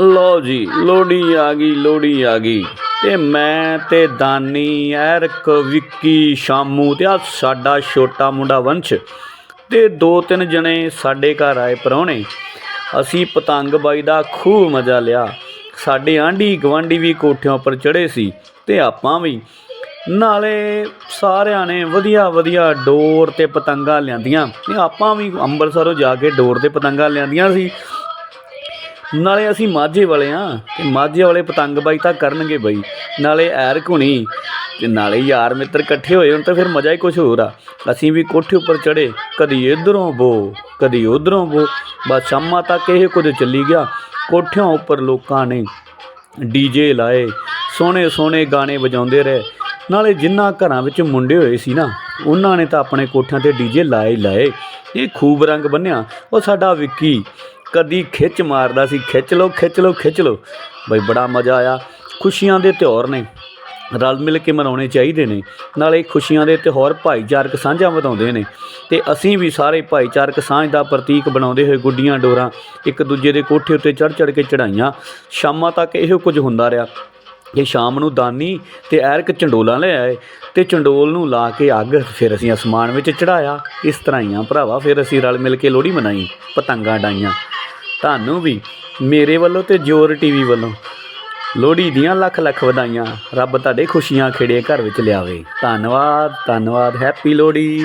ਲਓ ਜੀ, ਲੋਹੜੀ ਆ ਗਈ, ਲੋਹੜੀ ਆ ਗਈ। ਤੇ ਮੈਂ ਤੇ ਦਾਨੀ, ਐਰਕ, ਵਿੱਕੀ, ਸ਼ਾਮੂ ਤੇ ਆ ਸਾਡਾ ਛੋਟਾ ਮੁੰਡਾ ਵੰਸ਼ ਤੇ ਦੋ ਤਿੰਨ ਜਣੇ ਸਾਡੇ ਘਰ ਆਏ ਪ੍ਰਾਹੁਣੇ। ਅਸੀਂ ਪਤੰਗ ਬਾਈ ਦਾ ਖੂਬ ਮਜ਼ਾ ਲਿਆ। ਸਾਡੇ ਆਂਢੀ ਗਵਾਂਢੀ ਵੀ ਕੋਠਿਆਂ ਉੱਪਰ ਚੜੇ ਸੀ ਤੇ ਆਪਾਂ ਵੀ। ਨਾਲੇ ਸਾਰਿਆਂ ਨੇ ਵਧੀਆ ਵਧੀਆ ਡੋਰ ਤੇ ਪਤੰਗਾਂ ਲਿਆਂਦੀਆਂ। ਤੇ ਆਪਾਂ ਵੀ ਅੰਮ੍ਰਿਤਸਰੋਂ ਜਾ ਕੇ ਡੋਰ ਤੇ ਪਤੰਗਾਂ ਲਿਆਂਦੀਆਂ ਸੀ। ਨਾਲੇ ਅਸੀਂ ਮਾਝੇ ਵਾਲੇ ਆ ਤੇ ਮਾਝੇ ਵਾਲੇ ਪਤੰਗਬਾਜ਼ੀ ਤਾਂ ਕਰਨਗੇ ਬਈ। ਨਾਲੇ ਐਰ ਘੁਣੀ ਤੇ ਨਾਲੇ ਯਾਰ ਮਿੱਤਰ ਇਕੱਠੇ ਹੋਏ ਹੁਣ ਤਾਂ ਫਿਰ ਮਜ਼ਾ ਹੀ ਕੁਝ ਹੋਰ ਆ। ਅਸੀਂ ਵੀ ਕੋਠੇ ਉੱਪਰ ਚੜੇ ਕਦੀ ਇਧਰੋਂ ਬੋ, ਕਦੀ ਉਧਰੋਂ ਬੋ, ਬਸ ਸ਼ਾਮਾਂ ਤੱਕ ਇਹ ਕੁਝ ਚੱਲੀ ਗਿਆ। ਕੋਠਿਆਂ ਉੱਪਰ ਲੋਕਾਂ ਨੇ ਡੀਜੇ ਲਾਏ ਸੋਹਣੇ ਸੋਹਣੇ ਗਾਣੇ ਵਜਾਉਂਦੇ ਰਹੇ। ਨਾਲੇ ਜਿਨ੍ਹਾਂ ਘਰਾਂ ਵਿੱਚ ਮੁੰਡੇ ਹੋਏ ਸੀ ਨਾ, ਉਹਨਾਂ ਨੇ ਤਾਂ ਆਪਣੇ ਕੋਠਿਆਂ ਤੇ ਡੀਜੇ ਲਾਏ ਲਾਏ ਇਹ ਖੂਬ ਰੰਗ ਬੰਨਿਆ। ਉਹ ਸਾਡਾ ਵਿੱਕੀ ਕਦੀ ਖਿੱਚ ਮਾਰਦਾ ਸੀ, ਖਿੱਚ ਲਓ ਖਿੱਚ ਲਓ ਖਿੱਚ ਲਓ। ਬਈ ਬੜਾ ਮਜ਼ਾ ਆਇਆ। ਖੁਸ਼ੀਆਂ ਦੇ ਤਿਉਹਾਰ ਨੇ। ਰਲ ਮਿਲ ਕੇ ਮਨਾਉਣੇ ਚਾਹੀਦੇ ਨੇ। ਨਾਲੇ ਖੁਸ਼ੀਆਂ ਦੇ ਤਿਉਹਾਰ ਭਾਈਚਾਰਕ ਸਾਂਝਾ ਵਧਾਉਂਦੇ ਨੇ। ਤੇ ਅਸੀਂ ਵੀ ਸਾਰੇ ਭਾਈਚਾਰਕ ਸਾਂਝ ਦਾ ਪ੍ਰਤੀਕ ਬਣਾਉਂਦੇ ਹੋਏ ਗੁੱਡੀਆਂ ਡੋਰਾਂ ਇੱਕ ਦੂਜੇ ਦੇ ਕੋਠੇ ਉੱਤੇ ਚੜ ਚੜ ਕੇ ਚੜਾਈਆਂ ਸ਼ਾਮਾਂ ਤੱਕ ਇਹੋ ਕੁਝ ਹੁੰਦਾ ਰਿਹਾ। ਇਹ ਸ਼ਾਮ ਨੂੰ ਦਾਨੀ ਤੇ ਐਰਕ ਚੰਡੋਲਾਂ ਲੈ ਆਏ ਤੇ ਚੰਡੋਲ ਨੂੰ ਲਾ ਕੇ ਅੱਗ ਫਿਰ ਅਸੀਂ ਅਸਮਾਨ ਵਿੱਚ ਚੜਾਇਆ ਇਸ ਤਰ੍ਹਾਂ ਹੀ ਆ ਭਰਾਵਾ, ਫਿਰ ਅਸੀਂ ਰਲ ਮਿਲ ਕੇ ਲੋਹੜੀ ਮਨਾਈ, ਪਤੰਗਾਂ ਡਾਈਆਂ। ਤੁਹਾਨੂੰ ਵੀ, ਮੇਰੇ ਵੱਲੋਂ ਤੇ ਜੋਰ ਟੀਵੀ ਵੱਲੋਂ। ਲੋਹੜੀ ਦੀਆਂ ਲੱਖ ਲੱਖ ਵਧਾਈਆਂ, ਰੱਬ ਤੁਹਾਡੇ ਖੁਸ਼ੀਆਂ ਖੇੜੇ ਘਰ ਵਿੱਚ ਲਿਆਵੇ। ਧੰਨਵਾਦ ਧੰਨਵਾਦ, ਹੈਪੀ ਲੋਹੜੀ।